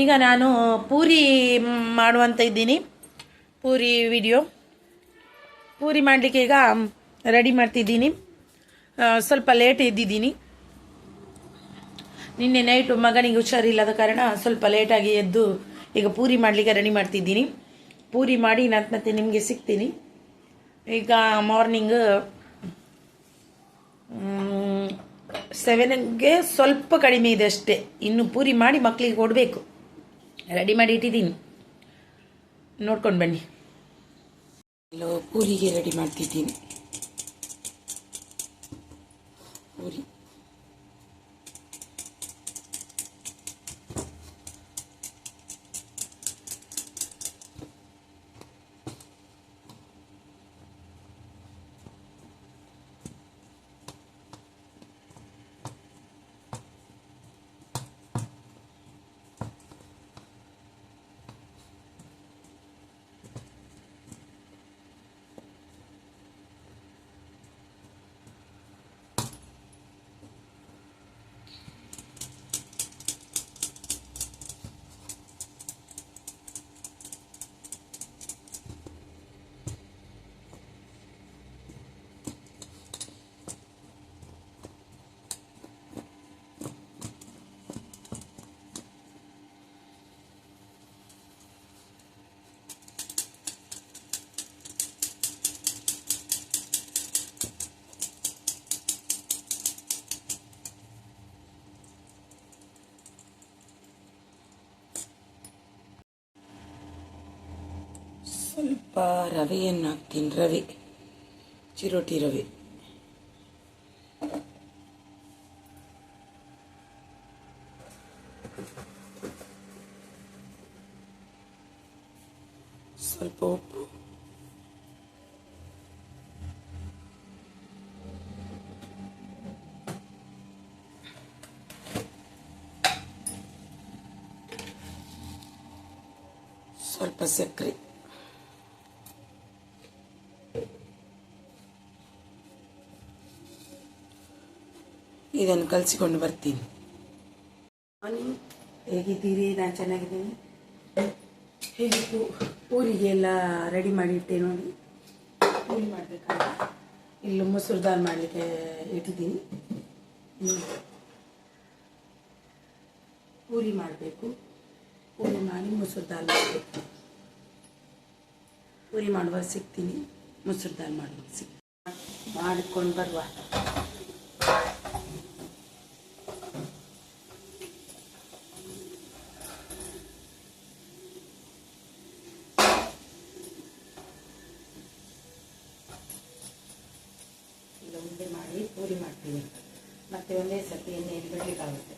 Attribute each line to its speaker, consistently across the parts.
Speaker 1: ಈಗ ನಾನು ಪೂರಿ ಮಾಡುವಂತ ಇದ್ದೀನಿ. ಪೂರಿ ವಿಡಿಯೋ ಪೂರಿ ಮಾಡಲಿಕ್ಕೆ ಈಗ ರೆಡಿ ಮಾಡ್ತಿದ್ದೀನಿ. ಸ್ವಲ್ಪ ಲೇಟ್ ಎದ್ದಿದ್ದೀನಿ. ನಿನ್ನೆ ನೈಟು ಮಗನಿಗೆ ಹುಷಾರಿಲ್ಲದ ಕಾರಣ ಸ್ವಲ್ಪ ಲೇಟಾಗಿ ಎದ್ದು ಈಗ ಪೂರಿ ಮಾಡಲಿಕ್ಕೆ ರೆಡಿ ಮಾಡ್ತಿದ್ದೀನಿ. ಪೂರಿ ಮಾಡಿ ನಾನು ಮತ್ತೆ ನಿಮಗೆ ಸಿಗ್ತೀನಿ. ಈಗ ಮಾರ್ನಿಂಗ್ ಸೆವೆನ್ಗೆ ಸ್ವಲ್ಪ ಕಡಿಮೆ ಇದೆ ಅಷ್ಟೇ. ಇನ್ನು ಪೂರಿ ಮಾಡಿ ಮಕ್ಕಳಿಗೆ ಕೊಡಬೇಕು. ರೆಡಿ ಮಾಡಿ ಇಟ್ಟಿದ್ದೀನಿ. ನೋಡ್ಕೊಂಡು ಬನ್ನಿ. ಪೂರಿಗೆ ರೆಡಿ ಮಾಡ್ತಿದ್ದೀನಿ. ಪೂರಿ. ಸ್ವಲ್ಪ ರವೆಯನ್ನು ಹಾಕ್ತೀನಿ ರವೆ ಚಿರೋಟಿ ರವೆ ಸ್ವಲ್ಪ ಉಪ್ಪು ಸ್ವಲ್ಪ ಸಕ್ಕರೆ ಇದನ್ನು ಕಲಿಸಿಕೊಂಡು ಬರ್ತೀನಿ. ಹೇಗಿದ್ದೀರಿ? ನಾನು ಚೆನ್ನಾಗಿದ್ದೀನಿ. ಹೇಗೆ ಪೂರಿಗೆ ಎಲ್ಲ ರೆಡಿ ಮಾಡಿ ಇಟ್ಟೆ ನೋಡಿ. ಪೂರಿ ಮಾಡಬೇಕಾದ್ರೆ ಇಲ್ಲಿ ಮೊಸರು ದಾಲ್ ಮಾಡಲಿಕ್ಕೆ ಇಟ್ಟಿದ್ದೀನಿ. ಪೂರಿ ಮಾಡಬೇಕು. ಪೂರಿ ಮಾಡಿ ಮೊಸರು ದಾಲ್ ಮಾಡಬೇಕು. ಪೂರಿ ಮಾಡುವಾಗ ಸಿಗ್ತೀನಿ. ಮೊಸರು ದಾಲ್ ಮಾಡುವಾಗ ಸಿಗ್ತೀನಿ. ಮಾಡಿಕೊಂಡು ಬರುವ ಈಗ ಉಂಡೆ ಮಾಡಿ ಪೂರಿ ಮಾಡ್ತೀನಿ ಮತ್ತೆ ಒಂದೇ ಸರ್ತಿ ಎಣ್ಣೆಯಲ್ಲಿ ಬಿಡಲಿಕ್ಕಾಗುತ್ತೆ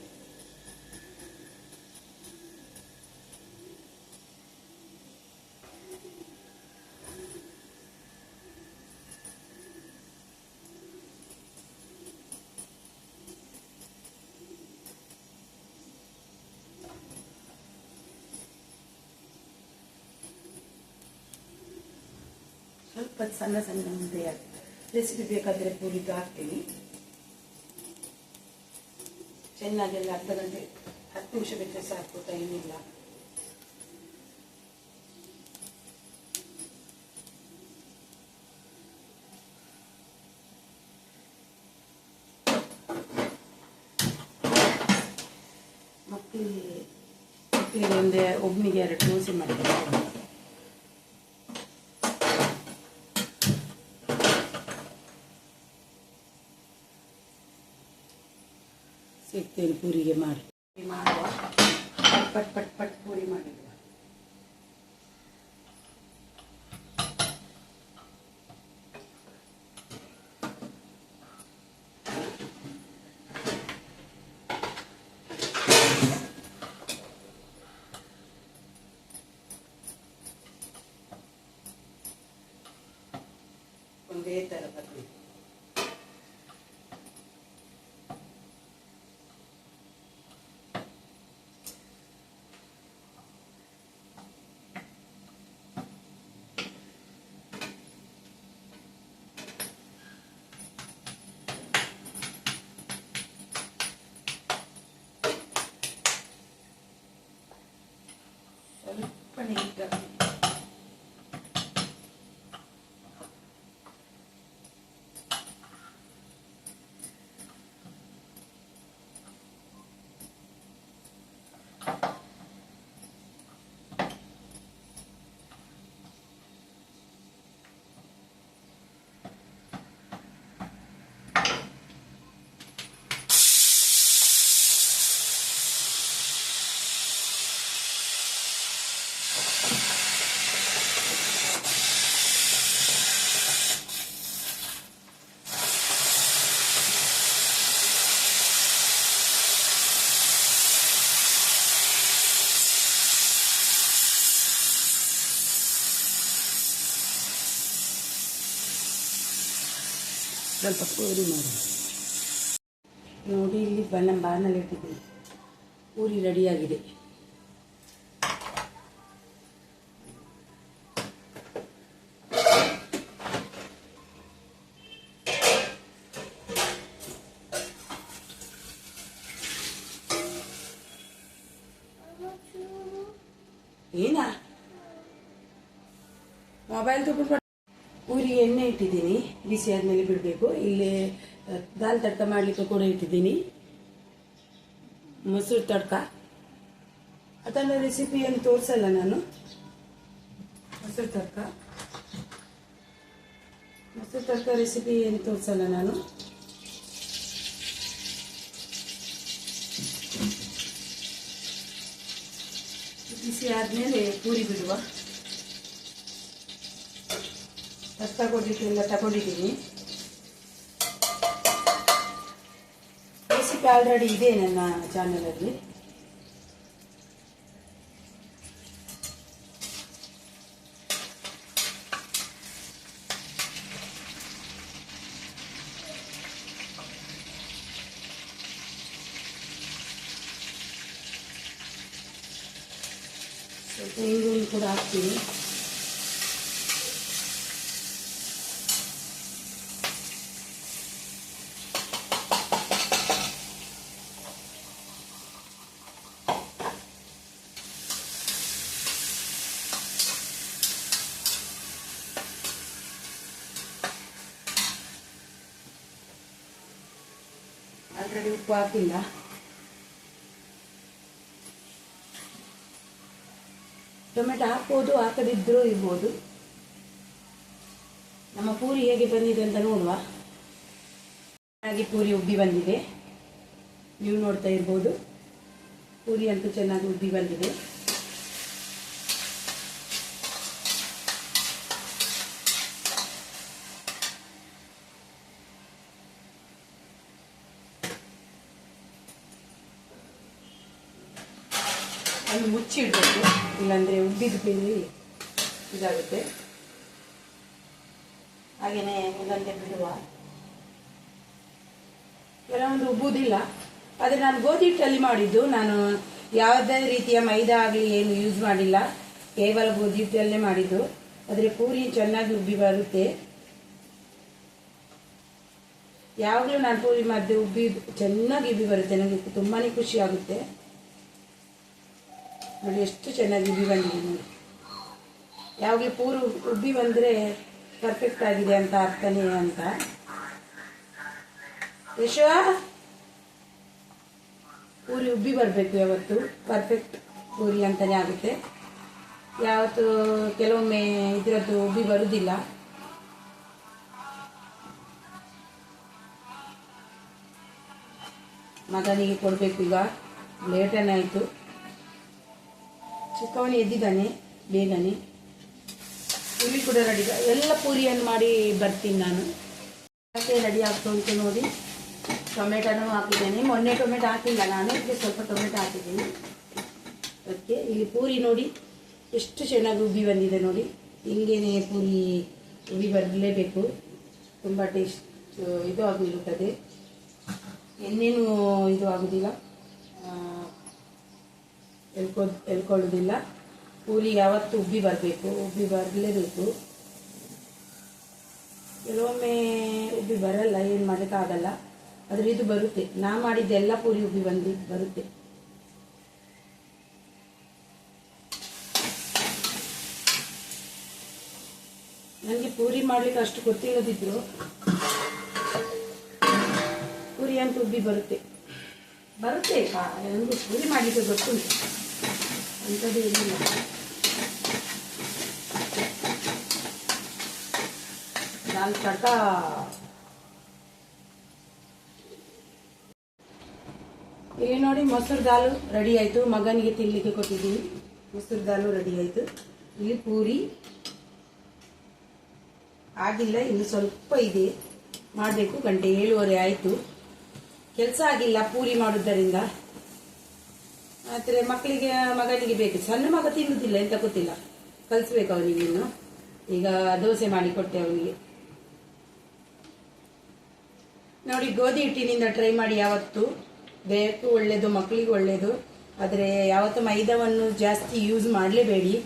Speaker 1: ಸ್ವಲ್ಪ ಸಣ್ಣ ಸಣ್ಣ ಉಂಡೆ ರೆಸಿಪಿ ಬೇಕಾದರೆ ಪೂರಿದು ಹಾಕ್ತೀನಿ ಚೆನ್ನಾಗೆಲ್ಲ ಅರ್ಧ ಗಂಟೆ ಹತ್ತು ನಿಮಿಷ ಬಿಟ್ಟರೆ ಸಾಕು ಟೈಮ್ ಇಲ್ಲ. ಒಬ್ಬನಿಗೆ ಎರಡು ದೋಸೆ ಮಾಡ್ತೀನಿ ಸಿಗ್ತೇನೆ ಪೂರಿಗೆ ಮಾಡಿ ಮಾಡುವ ಪಟ್ ಪಟ್ ಪಟ್ ಪಟ್ ಪೂರಿ ಮಾಡಿಡುವ ಒಂದೇ ಥರ ಬರಬೇಕು ಪನ್ನೀರ್ ಸ್ವಲ್ಪ ಪೂರಿ ಮಾಡಿ. ನೋಡಿ ಇಲ್ಲಿ ಬಣ್ಣ ಬಾನಲ್ಲಿ ಇಟ್ಟಿದ್ದೀನಿ ಪೂರಿ ರೆಡಿಯಾಗಿದೆ ಏನಾ? ಮೊಬೈಲ್ ತಗೊಂಡು ಪೂರಿಗೆ ಎಣ್ಣೆ ಇಟ್ಟಿದ್ದೀನಿ, ಬಿಸಿ ಆದಮೇಲೆ ಬಿಡಬೇಕು. ಇಲ್ಲಿ ದಾಲ್ ತಡ್ಕ ಮಾಡಲಿಕ್ಕೆ ಕೂಡ ಇಟ್ಟಿದ್ದೀನಿ. ಮೊಸರು ತಡ್ಕ. ಅದೆಲ್ಲ ರೆಸಿಪಿಯನ್ನು ತೋರಿಸಲ್ಲ ನಾನು. ಮೊಸರು ತಡ್ಕ. ಮೊಸರು ತಡ್ಕ ರೆಸಿಪಿ ಏನು ತೋರಿಸಲ್ಲ ನಾನು. ಬಿಸಿ ಆದಮೇಲೆ ಪೂರಿ ಬಿಡುವ. ತಕ್ಕ ಕೊಡ್ಲಿಕ್ಕೆಲ್ಲ ತಗೊಂಡಿದ್ದೀನಿ ರೆಸಿಪಿ ಆಲ್ರೆಡಿ ಇದೆ ನನ್ನ ಚಾನಲಲ್ಲಿ ಸ್ವಲ್ಪ ಈರುಳ್ಳಿ ಕೂಡ ಹಾಕ್ತೀನಿ ಉಪ್ಪು ಹಾಕಿಲ್ಲ ಟೊಮೆಟೊ ಹಾಕ್ಬೋದು ಹಾಕದಿದ್ರೂ ಇರ್ಬೋದು. ನಮ್ಮ ಪೂರಿ ಹೇಗೆ ಬಂದಿದೆ ಅಂತ ನೋಡುವ. ಚೆನ್ನಾಗಿ ಪೂರಿ ಉಬ್ಬಿ ಬಂದಿದೆ. ನೀವು ನೋಡ್ತಾ ಇರ್ಬೋದು. ಪೂರಿ ಅಂತೂ ಚೆನ್ನಾಗಿ ಉಬ್ಬಿ ಬಂದಿದೆ ಅದು ಮುಚ್ಚಿಡಬೇಕು ಇಲ್ಲಾಂದರೆ ಉಬ್ಬಿದ ಬೇಳೆ ಇದಾಗುತ್ತೆ. ಹಾಗೆಯೇ ಇಲ್ಲಂತೆ ಬಿಡುವ. ಕೆಲವೊಂದು ಉಬ್ಬುವುದಿಲ್ಲ. ಆದರೆ ನಾನು ಗೋಧಿ ಹಿಟ್ಟಲ್ಲಿ ಮಾಡಿದ್ದು. ನಾನು ಯಾವುದೇ ರೀತಿಯ ಮೈದಾ ಆಗಲಿ ಏನು ಯೂಸ್ ಮಾಡಿಲ್ಲ. ಕೇವಲ ಗೋಧಿ ಹಿಟ್ಟಲ್ಲೇ ಮಾಡಿದ್ದು. ಆದರೆ ಪೂರಿ ಚೆನ್ನಾಗಿ ಉಬ್ಬಿ ಬರುತ್ತೆ. ಯಾವಾಗಲೂ ನಾನು ಪೂರಿ ಮಧ್ಯೆ ಉಬ್ಬಿ ಚೆನ್ನಾಗಿ ಉಬ್ಬಿ ಬರುತ್ತೆ. ನನಗೆ ತುಂಬಾ ಖುಷಿ ಆಗುತ್ತೆ. ನೋಡಿ, ಎಷ್ಟು ಚೆನ್ನಾಗಿ ಉಬ್ಬಿ ಬಂದಿದೆ ನೋಡಿ. ಯಾವಾಗಲೂ ಪೂರು ಉಬ್ಬಿ ಬಂದರೆ ಪರ್ಫೆಕ್ಟ್ ಆಗಿದೆ ಅಂತ ಅರ್ಥನೇ ಅಂತ. ಯಶೋ ಪೂರಿ ಉಬ್ಬಿ ಬರಬೇಕು ಯಾವತ್ತು? ಪರ್ಫೆಕ್ಟ್ ಪೂರಿ ಅಂತಲೇ ಆಗುತ್ತೆ. ಯಾವತ್ತು ಕೆಲವೊಮ್ಮೆ ಇದರದ್ದು ಉಬ್ಬಿ ಬರುವುದಿಲ್ಲ ಮಗನಿಗೆ ಕೊಡಬೇಕು ಈಗ. ಲೇಟನೇ ಆಯಿತು. ಚಿಕ್ಕವನು ಎದ್ದಿದ್ದಾನೆ, ಬೇಗನೆ. ಪೂರಿ ಕೂಡ ರೆಡಿ ಎಲ್ಲ ಪೂರಿಯನ್ನು ಮಾಡಿ ಬರ್ತೀನಿ ನಾನು. ಮತ್ತೆ ರೆಡಿ ಆಗ್ತಾ ಅಂತ ನೋಡಿ. ಟೊಮೆಟೊನೂ ಹಾಕಿದ್ದೇನೆ. ಮೊನ್ನೆ ಟೊಮೆಟೊ ಹಾಕಿಲ್ಲ ನಾನು ಇದಕ್ಕೆ ಸ್ವಲ್ಪ ಟೊಮೆಟೊ ಹಾಕಿದ್ದೀನಿ. ಅದಕ್ಕೆ ಇಲ್ಲಿ ಪೂರಿ ನೋಡಿ, ಎಷ್ಟು ಚೆನ್ನಾಗಿ ರುಬ್ಬಿ ಬಂದಿದೆ ನೋಡಿ. ಹಿಂಗೇನೆ ಪೂರಿ ರುಬ್ಬಿ ಬರಲೇಬೇಕು. ತುಂಬ ಟೇಸ್ಟ್ ಇದು ಆಗಿರುತ್ತದೆ ಎಣ್ಣೆನೂ ಇದು ಆಗೋದಿಲ್ಲ. ಎಳ್ಕೊ ಎಳ್ಕೊಳ್ಳೋದಿಲ್ಲ ಪೂರಿ ಯಾವತ್ತು ಉಬ್ಬಿ ಬರಬೇಕು, ಉಬ್ಬಿ ಬರಲೇಬೇಕು. ಕೆಲವೊಮ್ಮೆ ಉಬ್ಬಿ ಬರಲ್ಲ, ಏನು ಮಾಡೋಕ್ಕಾಗಲ್ಲ ಆದರೆ ಇದು ಬರುತ್ತೆ. ನಾ ಮಾಡಿದ್ದೆಲ್ಲ ಪೂರಿ ಉಬ್ಬಿ ಬಂದು, ಬರುತ್ತೆ. ನನಗೆ ಪೂರಿ ಮಾಡ್ಲಿಕ್ಕೆ ಅಷ್ಟು ಗೊತ್ತಿಲ್ಲದಿದ್ರು. ಪೂರಿ ಅಂತ ಉಬ್ಬಿ ಬರುತ್ತೆ. ಬರುತ್ತೆ ನನಗೆ ಪೂರಿ ಮಾಡಲಿಕ್ಕೆ ಗೊತ್ತುಂಟು. ಅಂಥದ್ದು ಏನಿಲ್ಲ. ದಾಲ್ ತಡ್ಕ. ಇಲ್ಲಿ ನೋಡಿ ಮೊಸರು ದಾಲು ರೆಡಿ ಆಯಿತು. ಮಗನಿಗೆ ತಿನ್ನಲಿಕ್ಕೆ ಕೊಟ್ಟಿದ್ದೀನಿ. ಮೊಸರು ದಾಲು ರೆಡಿ ಆಯಿತು. ಇಲ್ಲಿ ಪೂರಿ. ಆಗಿಲ್ಲ, ಇನ್ನು ಸ್ವಲ್ಪ ಇದೆ. ಮಾಡಬೇಕು. ಗಂಟೆ ಏಳುವರೆ ಆಯಿತು. ಕೆಲಸ ಆಗಿಲ್ಲ ಪೂರಿ ಮಾಡುವುದರಿಂದ ಆದರೆ ಮಕ್ಕಳಿಗೆ, ಮಗನಿಗೆ ಬೇಕು. ಸಣ್ಣ ಮಗ ತಿನ್ನುವುದಿಲ್ಲ ಎಂತ ಗೊತ್ತಿಲ್ಲ. ಕಲಿಸ್ಬೇಕು ಅವನಿಗೆ ಇನ್ನು. ಈಗ ದೋಸೆ ಮಾಡಿ ಕೊಟ್ಟೆ ಅವನಿಗೆ. ನೋಡಿ, ಗೋಧಿ ಹಿಟ್ಟಿನಿಂದ ಟ್ರೈ ಮಾಡಿ ಯಾವತ್ತು? ದೇಹಕ್ಕೂ ಒಳ್ಳೆಯದು ಮಕ್ಕಳಿಗೂ ಒಳ್ಳೆಯದು ಆದರೆ ಯಾವತ್ತು ಮೈದಾವನ್ನು ಜಾಸ್ತಿ ಯೂಸ್ ಮಾಡಲೇಬೇಡಿ.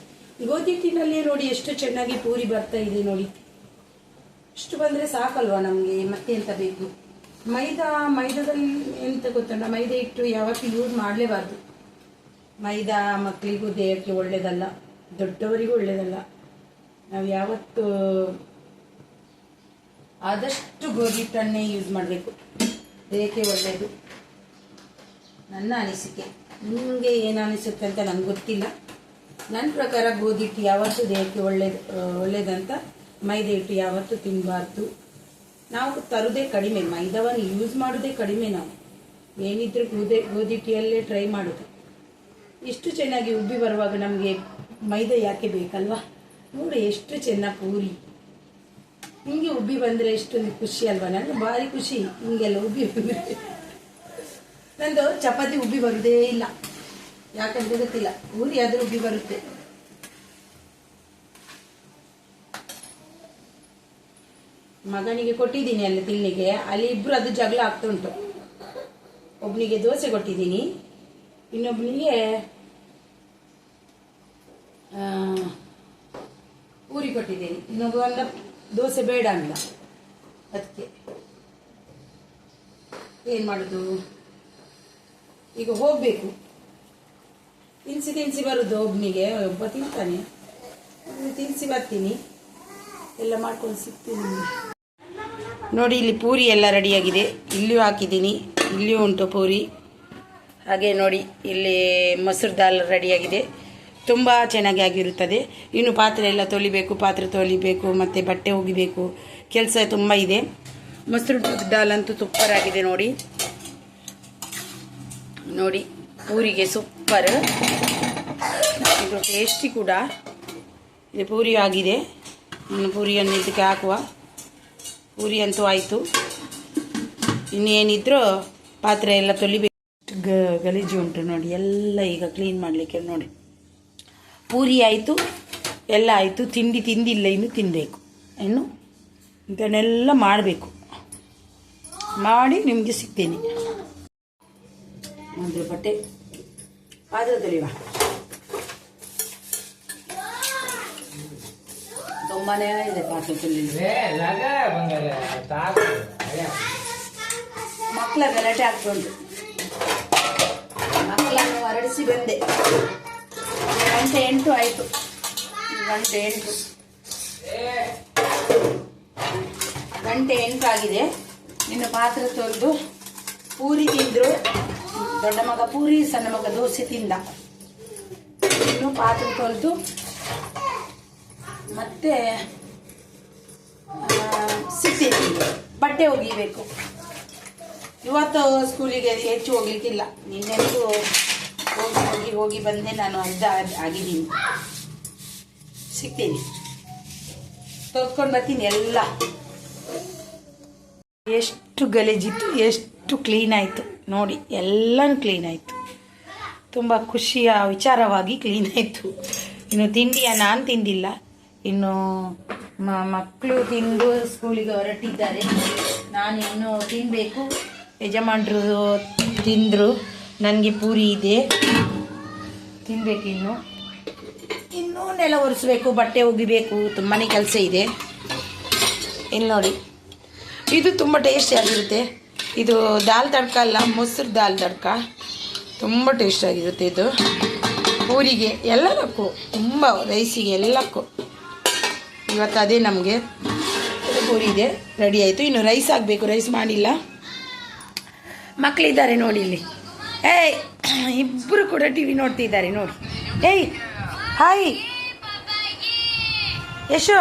Speaker 1: ಗೋಧಿ ಹಿಟ್ಟಿನಲ್ಲಿ ನೋಡಿ ಎಷ್ಟು ಚೆನ್ನಾಗಿ ಪೂರಿ ಬರ್ತಾ ಇದೆ ನೋಡಿ. ಇಷ್ಟು ಬಂದರೆ ಸಾಕಲ್ವಾ ನಮಗೆ? ಮತ್ತೆ ಎಂತ ಬೇಕು? ಮೈದಾ, ಮೈದಾದಲ್ಲಿ ಎಂತ ಗೊತ್ತಲ್ಲ ಮೈದಾ ಹಿಟ್ಟು ಯಾವತ್ತೂ ಯೂಸ್ ಮಾಡಲೇಬಾರ್ದು. ಮೈದಾ ಮಕ್ಕಳಿಗೂ ದೇಹಕ್ಕೆ ಒಳ್ಳೆಯದಲ್ಲ ದೊಡ್ಡವರಿಗೂ ಒಳ್ಳೆಯದಲ್ಲ ನಾವು ಯಾವತ್ತು ಆದಷ್ಟು ಗೋಧಿ ಹಿಟ್ಟನ್ನೇ ಯೂಸ್ ಮಾಡಬೇಕು. ದೇಹಕ್ಕೆ ಒಳ್ಳೆಯದು ನನ್ನ ಅನಿಸಿಕೆ. ನಿಮಗೆ ಏನು ಅನಿಸುತ್ತೆ ಅಂತ ನನಗೆ ಗೊತ್ತಿಲ್ಲ. ನನ್ನ ಪ್ರಕಾರ ಗೋಧಿ ಹಿಟ್ಟು ಯಾವತ್ತೂ ದೇಹಕ್ಕೆ ಒಳ್ಳೇದು, ಒಳ್ಳೇದಂತ ಮೈದಾ ಹಿಟ್ಟು ಯಾವತ್ತೂ ತಿನ್ನಬಾರ್ದು ನಾವು ತರೋದೇ ಕಡಿಮೆ, ಮೈದಾವನ್ನು ಯೂಸ್ ಮಾಡೋದೇ ಕಡಿಮೆ ನಾವು. ಏನಿದ್ರೂ ಗೋಧಿ ಗೋಧಿ ಹಿಟ್ಟಿಯಲ್ಲೇ ಟ್ರೈ ಮಾಡೋದು. ಎಷ್ಟು ಚೆನ್ನಾಗಿ ಉಬ್ಬಿ ಬರುವಾಗ ನಮಗೆ ಮೈದಾ ಯಾಕೆ ಬೇಕಲ್ವಾ? ನೋಡಿ ಎಷ್ಟು ಚೆನ್ನಾಗಿ ಪೂರಿ. ಹಿಂಗೆ ಉಬ್ಬಿ ಬಂದರೆ ಎಷ್ಟೊಂದು ಖುಷಿ ಅಲ್ವಾ? ನನಗೆ ಭಾರಿ ಖುಷಿ ಹಿಂಗೆಲ್ಲ ಉಬ್ಬಿ ಬಂದರೆ. ನಂದು ಚಪಾತಿ ಉಬ್ಬಿ ಬರೋದೇ ಇಲ್ಲ. ಯಾಕಂತ ಗೊತ್ತಿಲ್ಲ, ಪೂರಿ ಆದರೂ ಉಬ್ಬಿ ಬರುತ್ತೆ. ಮಗನಿಗೆ ಕೊಟ್ಟಿದ್ದೀನಿ ಅಲ್ಲಿ ತಿನ್ನಿಗೆ ಅಲ್ಲಿ ಇಬ್ಬರು ಅದು ಜಗಳ ಆಗ್ತಾ ಉಂಟು. ಒಬ್ಬನಿಗೆ ದೋಸೆ ಕೊಟ್ಟಿದ್ದೀನಿ. ಇನ್ನೊಬ್ಬನಿಗೆ ಪೂರಿ ಕೊಟ್ಟಿದ್ದೀನಿ. ಇನ್ನೊಬ್ಬ ದೋಸೆ ಬೇಡ ಅಂದ. ಅದಕ್ಕೆ ಏನು ಮಾಡೋದು? ಈಗ ಹೋಗಬೇಕು. ತಿನ್ಸಿ ತಿನ್ಸಿ ಬರುದು ಒಬ್ಬನಿಗೆ ಒಬ್ಬ ತಿಂತಾನೆ. ತಿನ್ಸಿ ಬರ್ತೀನಿ. ಎಲ್ಲ ಮಾಡ್ಕೊಂಡು ಸಿಗ್ತೀನಿ. ನೋಡಿ, ಇಲ್ಲಿ ಪೂರಿ ಎಲ್ಲ ರೆಡಿಯಾಗಿದೆ ಇಲ್ಲಿಯೂ ಹಾಕಿದ್ದೀನಿ. ಇಲ್ಲಿಯೂ ಉಂಟು ಪೂರಿ. ಹಾಗೆ ನೋಡಿ, ಇಲ್ಲಿ ಮೊಸರು ದಾಲ್ ರೆಡಿಯಾಗಿದೆ. ತುಂಬ ಚೆನ್ನಾಗಿ ಆಗಿರುತ್ತದೆ. ಇನ್ನು ಪಾತ್ರೆ ಎಲ್ಲ ತೊಳಿಬೇಕು, ಪಾತ್ರೆ ತೊಳಿಬೇಕು, ಮತ್ತು ಬಟ್ಟೆ ಒಗಿಬೇಕು ಕೆಲಸ ತುಂಬ ಇದೆ. ಮೊಸರು ದಾಲ್ ಅಂತೂ ಸೂಪರ್ ಆಗಿದೆ ನೋಡಿ. ನೋಡಿ, ಪೂರಿಗೆ ಸೂಪರ್ ಇದು ಟೇಸ್ಟಿ ಕೂಡ. ಇದು ಪೂರಿ ಆಗಿದೆ. ಇನ್ನು ಪೂರಿಯನ್ನು ಇದಕ್ಕೆ ಹಾಕುವ. ಪೂರಿ ಅಂತೂ ಆಯಿತು. ಇನ್ನೇನಿದ್ರೂ ಪಾತ್ರೆ ಎಲ್ಲ ತೊಳಿಬೇಕು. ಗ ಗಲೀಜು ಉಂಟು ನೋಡಿ ಎಲ್ಲ ಈಗ ಕ್ಲೀನ್ ಮಾಡಲಿಕ್ಕೆ ನೋಡಿ. ಪೂರಿ ಆಯಿತು ಎಲ್ಲ ಆಯಿತು ತಿಂಡಿ ತಿಂದಿಲ್ಲ ಇನ್ನು ತಿನ್ನಬೇಕು ಇನ್ನು ಇದನ್ನೆಲ್ಲ ಮಾಡಬೇಕು. ಮಾಡಿ ನಿಮಗೆ ಸಿಗ್ತೇನೆ. ಅಂದರೆ ಬಟ್ಟೆ ಪಾತ್ರೆ ತುಂಬಾ ಇದೆ ಪಾತ್ರೆ ತೊಳಿಲಿಕ್ಕೆ ಮಕ್ಕಳ ಗಲಾಟೆ ಆಗ್ತಾ ಮಕ್ಕಳನ್ನು ಹೊರಡಿಸಿ ಬಂದೆ. ಗಂಟೆ ಎಂಟು ಆಯಿತು. ಗಂಟೆ ಎಂಟು. ಗಂಟೆ ಎಂಟು ಆಗಿದೆ. ಇನ್ನು ಪಾತ್ರೆ ತೊಳೆದು ಪೂರಿ ತಿಂದರು. ದೊಡ್ಡ ಮಗ ಪೂರಿ, ಸಣ್ಣ ಮಗ ದೋಸೆ ತಿಂದ. ಇನ್ನು ಪಾತ್ರೆ ತೊಳೆದು ಮತ್ತೆ ಸಿಟ್ಟಿ ಬಟ್ಟೆ ಒಗಿಬೇಕು. ಇವತ್ತು ಸ್ಕೂಲಿಗೆ ಹೆಚ್ಚು ಹೋಗ್ಲಿಕ್ಕಿಲ್ಲ. ನಿನ್ನೆಂದು ಹೋಗಿ ಹೋಗಿ ಹೋಗಿ ಬಂದೆ. ನಾನು ಅರ್ಧ ಆಗಿದ್ದೀನಿ. ಸಿಗ್ತೀನಿ. ತೊಳ್ಕೊಂಡು ಬರ್ತೀನಿ ಎಲ್ಲ. ಎಷ್ಟು ಗಲೀಜಿತ್ತು, ಎಷ್ಟು ಕ್ಲೀನ್ ಆಯಿತು. ನೋಡಿ, ಎಲ್ಲನೂ ಕ್ಲೀನ್ ಆಯಿತು. ತುಂಬ ಖುಷಿಯ ವಿಚಾರವಾಗಿ ಕ್ಲೀನ್ ಆಯಿತು. ಇನ್ನು ತಿಂಡಿಯ? ನಾನು ತಿಂದಿಲ್ಲ. ಇನ್ನು ಮಕ್ಕಳು ತಿಂದು ಸ್ಕೂಲಿಗೆ ಹೊರಟಿದ್ದಾರೆ. ನಾನು ಇನ್ನು ತಿನ್ನಬೇಕು ಯಜಮಾನರು ತಿಂದರು. ನನಗೆ ಪೂರಿ ಇದೆ. ತಿನ್ನಬೇಕು ಇನ್ನು. ಇನ್ನೂ ನೆಲ ಒರೆಸ್ಬೇಕು, ಬಟ್ಟೆ ಒಗಿಬೇಕು ತುಂಬಾ ಕೆಲಸ ಇದೆ. ಇಲ್ಲಿ ನೋಡಿ. ಇದು ತುಂಬ ಟೇಸ್ಟಿ ಆಗಿರುತ್ತೆ. ಇದು ದಾಲ್ ತಡ್ಕ ಅಲ್ಲ, ಮೊಸರು ದಾಲ್ ತಡ್ಕ. ತುಂಬ ಟೇಸ್ಟ್ ಆಗಿರುತ್ತೆ ಇದು. ಪೂರಿಗೆ ಎಲ್ಲದಕ್ಕೂ, ತುಂಬ ರೈಸಿಗೆ ಎಲ್ಲಕ್ಕೂ. ಇವತ್ತು ಅದೇ ನಮಗೆ. ಪೂರಿ ಇದೆ. ರೆಡಿ ಆಯಿತು. ಇನ್ನು ರೈಸ್ ಆಗಬೇಕು ರೈಸ್ ಮಾಡಿಲ್ಲ. ಮಕ್ಕಳಿದ್ದಾರೆ ನೋಡಿ ಇಲ್ಲಿ. ಏಯ್ ಇಬ್ಬರು ಕೂಡ ಟಿ ವಿ ನೋಡ್ತಿದ್ದಾರೆ ನೋಡಿ. ಏಯ್ ಹಾಯ್. ಯಶೋ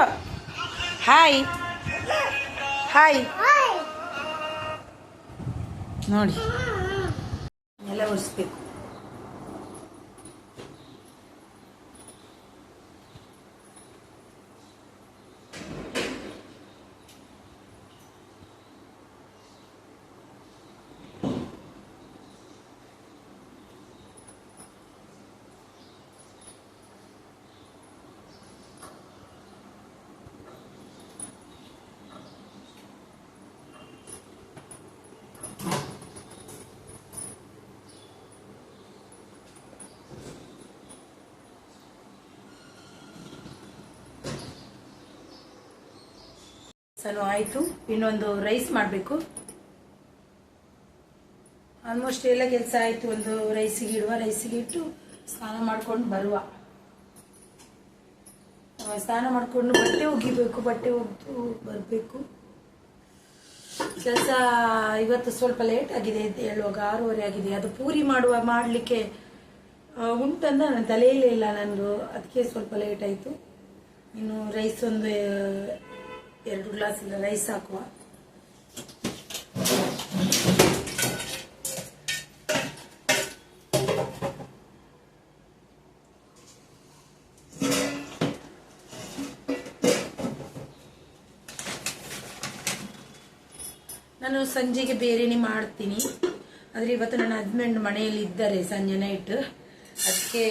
Speaker 1: ಹಾಯ್. ಹಾಯ್. ನೋಡಿ. ಎಲ್ಲ ಒರೆಸ್ಬೇಕು. ಸನು ಆಯಿತು. ಇನ್ನೊಂದು ರೈಸ್ ಮಾಡಬೇಕು. ಆಲ್ಮೋಸ್ಟ್ ಎಲ್ಲ ಕೆಲಸ ಆಯಿತು. ಒಂದು ರೈಸಿಗೆ ಇಡುವ ರೈಸಿಗೆ ಇಟ್ಟು ಸ್ನಾನ ಮಾಡ್ಕೊಂಡು ಬರುವ. ಸ್ನಾನ ಮಾಡಿಕೊಂಡು ಬಟ್ಟೆ ಒಗಿಬೇಕು ಬಟ್ಟೆ ಒಗೆದು ಬರಬೇಕು. ಕೆಲಸ ಇವತ್ತು ಸ್ವಲ್ಪ ಲೇಟ್ ಆಗಿದೆ ಅಂತ ಹೇಳುವಾಗ ಆರೂವರೆ ಆಗಿದೆ. ಅದು ಪೂರಿ ಮಾಡುವ, ಮಾಡಲಿಕ್ಕೆ ಉಂಟಂದ ನನ್ನ ತಲೆಯಲ್ಲೇ ಇಲ್ಲ ನಂದು. ಅದಕ್ಕೆ ಸ್ವಲ್ಪ ಲೇಟ್ ಆಯಿತು. ಇನ್ನು ರೈಸ್ ಒಂದು ಎರಡು ಗ್ಲಾಸ್ ರೈಸ್ ಹಾಕುವ. ನಾನು ಸಂಜೆಗೆ ಬೇರೆನೇ ಮಾಡ್ತೀನಿ. ಆದರೆ ಇವತ್ತು ನನ್ನ ಹಸ್ಬೆಂಡ್ ಮನೆಯಲ್ಲಿ ಇದ್ದಾರೆ ಸಂಜೆ ನೈಟ್ ಅದಕ್ಕೆ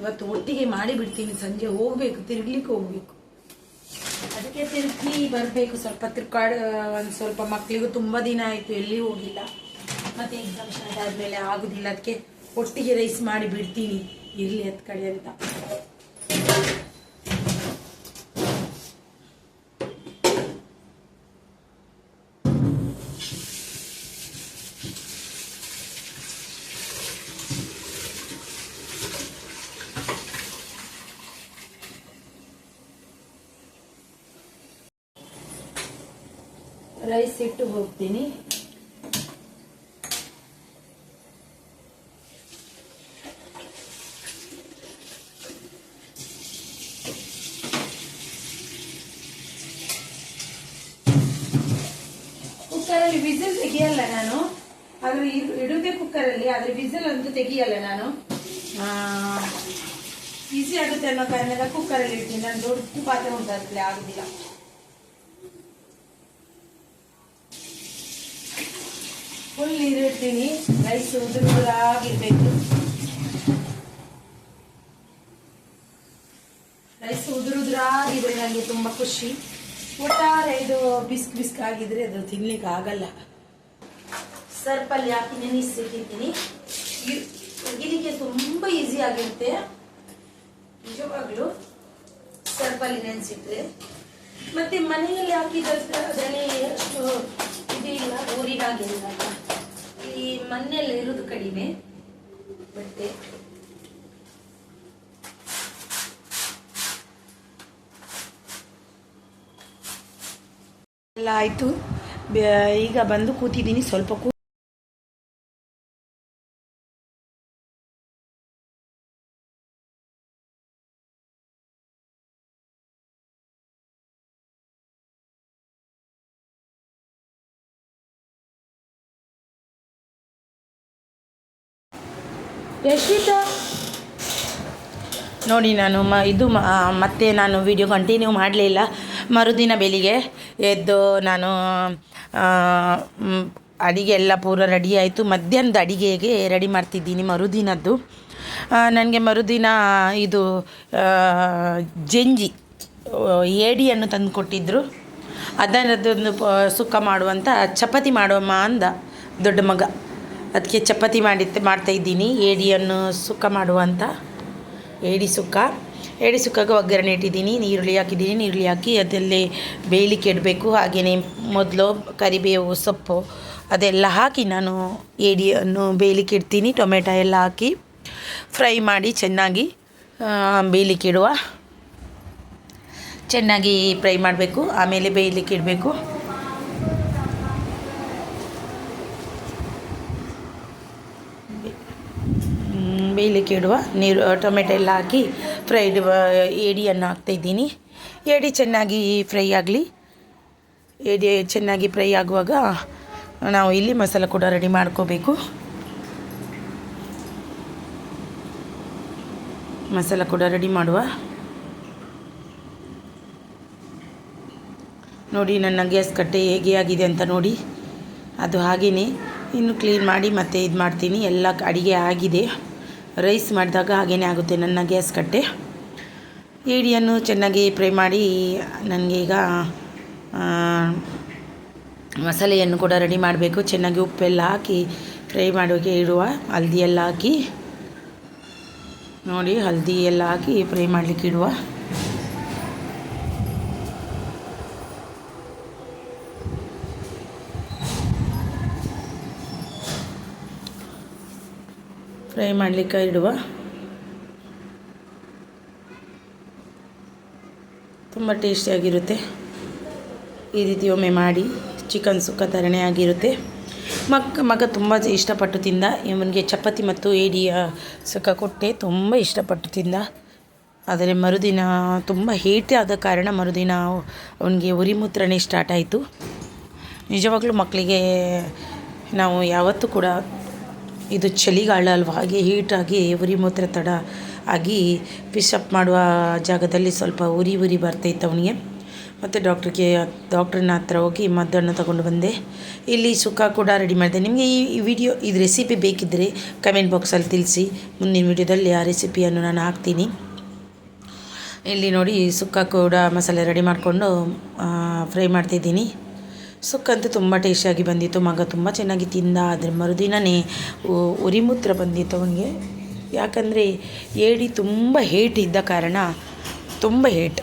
Speaker 1: ಇವತ್ತು ಒಟ್ಟಿಗೆ ಮಾಡಿ ಬಿಡ್ತೀನಿ. ಸಂಜೆ ಹೋಗ್ಬೇಕು, ತಿರ್ಗ್ಲಿಕ್ಕೆ ಹೋಗ್ಬೇಕು. ತಿರುಗಿ ಬರಬೇಕು ಸ್ವಲ್ಪ ತಿರ್ಕಾಡ್ ಒಂದು ಸ್ವಲ್ಪ ಮಕ್ಕಳಿಗೂ ತುಂಬ ದಿನ ಆಯಿತು ಎಲ್ಲಿ ಹೋಗಿಲ್ಲ. ಮತ್ತೆ ಎಕ್ಸಾಮ್ ಆದಮೇಲೆ ಆಗೋದಿಲ್ಲ ಅದಕ್ಕೆ ಒಟ್ಟಿಗೆ ರೈಸ್ ಮಾಡಿ ಬಿಡ್ತೀನಿ. ಇರಲಿ ಹತ್ತು ಕಡೆ ಅಂತ. ರೈಸ್ ಇಟ್ಟು ಹೋಗ್ತೀನಿ. ಕುಕ್ಕರಲ್ಲಿ ವಿಸಿಲ್ ತೆಗಿಯಲ್ಲ ನಾನು. ಆದ್ರೆ ಇಡು- ಇಡುದೇ ಕುಕ್ಕರಲ್ಲಿ ಆದ್ರೆ ವಿಸಿಲ್ ಅಂತೂ ತೆಗಿಯಲ್ಲ ನಾನು. ಈಸಿ ಆಗುತ್ತೆ ಅನ್ನೋ ಕಾರಣದ ಕುಕ್ಕರಲ್ಲಿ ಇಡ್ತೀನಿ. ನಾನು ದೊಡ್ಡ ಪಾತ್ರೆ ಉಂಟಾಗ್ತದೆ ಆಗುದಿಲ್ಲ ಫುಲ್ ನೀರು ಇಡ್ತೀನಿ ರೈಸ್ ಉದುರು ಉದುರಾಗಿರ್ಬೇಕು ರೈಸ್ ಉದುರು ಉದುರಾಗಿದ್ರೆ ನನಗೆ ತುಂಬ ಖುಷಿ. ಒಟ್ಟಾರೆ ಇದು ಬಿಸ್ಕ್ ಬಿಸ್ಕ್ ಆಗಿದ್ರೆ ಅದು ತಿನ್ಲಿಕ್ಕೆ ಆಗಲ್ಲ. ಸರ್ಪಲ್ಲಿ ಹಾಕಿ ನೆನೆಸಿಟ್ಟಿದ್ದೀನಿ. ತೆಗಿಲಿಕ್ಕೆ ತುಂಬ ಈಸಿ ಆಗಿರುತ್ತೆ. ನಿಜವಾಗ್ಲೂ ಸರ್ಪಲ್ಲಿ ನೆನೆಸಿಟ್ರೆ ಮತ್ತೆ ಮನೆಯಲ್ಲಿ ಹಾಕಿದ್ರೆ ಅದರಲ್ಲಿ ಅಷ್ಟು ಇದಿಲ್ಲ ಊರಿನಾಗಿಲ್ಲ ಈ ಮಣ್ಣೆಲ್ಲ ಇರುವುದು ಕಡಿಮೆ. ಬಟ್ಟೆ ಎಲ್ಲ ಆಯಿತು. ಈಗ ಬಂದು ಕೂತಿದ್ದೀನಿ ಸ್ವಲ್ಪ ಕೂ ನೋಡಿ, ನಾನು ಮ ಇದು ಮತ್ತೆ ನಾನು ವಿಡಿಯೋ ಕಂಟಿನ್ಯೂ ಮಾಡಲಿಲ್ಲ. ಮರುದಿನ ಬೆಳಿಗ್ಗೆ ಎದ್ದು ನಾನು ಅಡಿಗೆ ಎಲ್ಲ ಪೂರ ರೆಡಿ ಆಯಿತು. ಮಧ್ಯಾಹ್ನದ ಅಡಿಗೆಗೆ ರೆಡಿ ಮಾಡ್ತಿದ್ದೀನಿ ಮರುದಿನದ್ದು. ನನಗೆ ಮರುದಿನ ಇದು ಜಂಜಿ ಏಡಿಯನ್ನು ತಂದು ಕೊಟ್ಟಿದ್ದರು ಅದನ್ನದೊಂದು ಪ- ಸುಕ್ಕ ಮಾಡುವಂಥ ಚಪಾತಿ ಮಾಡುವಮ್ಮ ಅಂದ ದೊಡ್ಡ ಮಗ. ಅದಕ್ಕೆ ಚಪಾತಿ ಮಾಡಿ ಮಾಡ್ತಾ ಇದ್ದೀನಿ. ಏಡಿಯನ್ನು ಸುಕ್ಕ ಮಾಡುವಂಥ ಏಡಿ ಸುಕ್ಕ. ಏಡಿ ಸುಕ್ಕಾಗ ಒಗ್ಗರಣೆ ಇಟ್ಟಿದ್ದೀನಿ. ನೀರುಳ್ಳಿ ಹಾಕಿದ್ದೀನಿ. ನೀರುಳ್ಳಿ ಹಾಕಿ ಅದರಲ್ಲಿ ಬೇಯಲಿಕ್ಕೆ ಇಡಬೇಕು ಹಾಗೆಯೇ ಮೊದಲು ಕರಿಬೇವು, ಸೊಪ್ಪು ಅದೆಲ್ಲ ಹಾಕಿ ನಾನು ಏಡಿಯನ್ನು ಬೇಯಲಿಕ್ಕೆ ಇಡ್ತೀನಿ ಟೊಮೆಟೊ ಎಲ್ಲ ಹಾಕಿ ಫ್ರೈ ಮಾಡಿ ಚೆನ್ನಾಗಿ ಬೇಯಲಿಕ್ಕೆ ಇಡುವ ಚೆನ್ನಾಗಿ ಫ್ರೈ ಮಾಡಬೇಕು. ಆಮೇಲೆ ಬೇಯಲಿಕ್ಕೆ ಇಡಬೇಕು ಬೇಯಲಿಕ್ಕೆ ಇಡುವ ನೀರು ಟೊಮೆಟೊ ಎಲ್ಲ ಹಾಕಿ ಫ್ರೈಡ್ ಏಡಿಯನ್ನು ಹಾಕ್ತಾಯಿದ್ದೀನಿ ಏಡಿ ಚೆನ್ನಾಗಿ ಫ್ರೈ ಆಗಲಿ. ಏಡಿ ಚೆನ್ನಾಗಿ ಫ್ರೈ ಆಗುವಾಗ ನಾವು ಇಲ್ಲಿ ಮಸಾಲ ಕೂಡ ರೆಡಿ ಮಾಡ್ಕೋಬೇಕು. ಮಸಾಲ ಕೂಡ ರೆಡಿ ಮಾಡುವ. ನೋಡಿ, ನನ್ನ ಗ್ಯಾಸ್ ಕಟ್ಟೆ ಹೇಗೆ ಆಗಿದೆ ಅಂತ ನೋಡಿ. ಅದು ಹಾಗೆಯೇ ಇನ್ನು ಕ್ಲೀನ್ ಮಾಡಿ ಮತ್ತೆ ಇದು ಮಾಡ್ತೀನಿ ಎಲ್ಲ ಅಡಿಗೆ ಆಗಿದೆ. ರೈಸ್ ಮಾಡಿದಾಗ ಹಾಗೇ ಆಗುತ್ತೆ ನನ್ನ ಗ್ಯಾಸ್ ಕಟ್ಟೆ. ಏಡಿಯನ್ನು ಚೆನ್ನಾಗಿ ಫ್ರೈ ಮಾಡಿ ನನಗೀಗ ಮಸಾಲೆಯನ್ನು ಕೂಡ ರೆಡಿ ಮಾಡಬೇಕು. ಚೆನ್ನಾಗಿ ಉಪ್ಪೆಲ್ಲ ಹಾಕಿ ಫ್ರೈ ಮಾಡೋಕೆ ಇಡುವ ಹಲ್ದಿಯೆಲ್ಲ ಹಾಕಿ, ನೋಡಿ ಹಲ್ದಿ ಎಲ್ಲ ಹಾಕಿ ಫ್ರೈ ಮಾಡಲಿಕ್ಕೆ ಇಡುವ. ಫ್ರೈ ಮಾಡಲಿಕ್ಕೆ ಇಡುವ. ತುಂಬ ಟೇಸ್ಟಿಯಾಗಿರುತ್ತೆ ಈ ರೀತಿ ಒಮ್ಮೆ ಮಾಡಿ ಚಿಕನ್ ಸುಕ್ಕ ಥರನೇ ಆಗಿರುತ್ತೆ. ಮಕ್ಕ ಮಗ ತುಂಬ ಇಷ್ಟಪಟ್ಟು ತಿಂದ. ಇವನಿಗೆ ಚಪಾತಿ ಮತ್ತು ಏಡಿಯ ಸುಕ್ಕ ಕೊಟ್ಟೆ ತುಂಬ ಇಷ್ಟಪಟ್ಟು ತಿಂದ. ಆದರೆ ಮರುದಿನ ತುಂಬ ಹೇಟೆ ಆದ ಕಾರಣ ಮರುದಿನ ಅವನಿಗೆ ಉರಿಮೂತ್ರನೇ ಸ್ಟಾರ್ಟ್ ಆಯಿತು. ನಿಜವಾಗ್ಲೂ ಮಕ್ಕಳಿಗೆ ನಾವು ಯಾವತ್ತೂ ಕೂಡ ಇದು ಚಳಿಗಾಲ ಅಲ್ವ ಹಾಗೆ ಹೀಟಾಗಿ ಉರಿ ಮೂತ್ರ ತಡ ಆಗಿ ಪಿಶಪ್ ಮಾಡುವ ಜಾಗದಲ್ಲಿ ಸ್ವಲ್ಪ ಉರಿ ಉರಿ ಬರ್ತೈತೆ ಅವನಿಗೆ. ಮತ್ತು ಡಾಕ್ಟ್ರಿಗೆ ಡಾಕ್ಟ್ರನ್ನ ಹತ್ರ ಹೋಗಿ ಮದ್ದನ್ನು ತಗೊಂಡು ಬಂದೆ. ಇಲ್ಲಿ ಸುಕ್ಕ ಕೂಡ ರೆಡಿ ಮಾಡಿದೆ. ನಿಮಗೆ ಈ ವಿಡಿಯೋ ಇದು ರೆಸಿಪಿ ಬೇಕಿದ್ದರೆ ಕಮೆಂಟ್ ಬಾಕ್ಸಲ್ಲಿ ತಿಳಿಸಿ. ಮುಂದಿನ ವಿಡಿಯೋದಲ್ಲಿ ಆ ರೆಸಿಪಿಯನ್ನು ನಾನು ಹಾಕ್ತೀನಿ. ಇಲ್ಲಿ ನೋಡಿ ಸುಕ್ಕ ಕೂಡ ಮಸಾಲೆ ರೆಡಿ ಮಾಡಿಕೊಂಡು ಫ್ರೈ ಮಾಡ್ತಿದ್ದೀನಿ ಸುಕ್ಕಂತೂ ತುಂಬ ಟೇಸ್ಟಿಯಾಗಿ ಬಂದಿತ್ತು, ಮಗ ತುಂಬ ಚೆನ್ನಾಗಿ ತಿಂದ, ಆದರೆ ಮರುದಿನವೇ ಉರಿಮೂತ್ರ ಬಂದಿತ್ತು ಅವನಿಗೆ. ಯಾಕಂದರೆ ಏಡಿ ತುಂಬ ಹೇಟ್ ಇದ್ದ ಕಾರಣ, ತುಂಬ ಹೇಟ್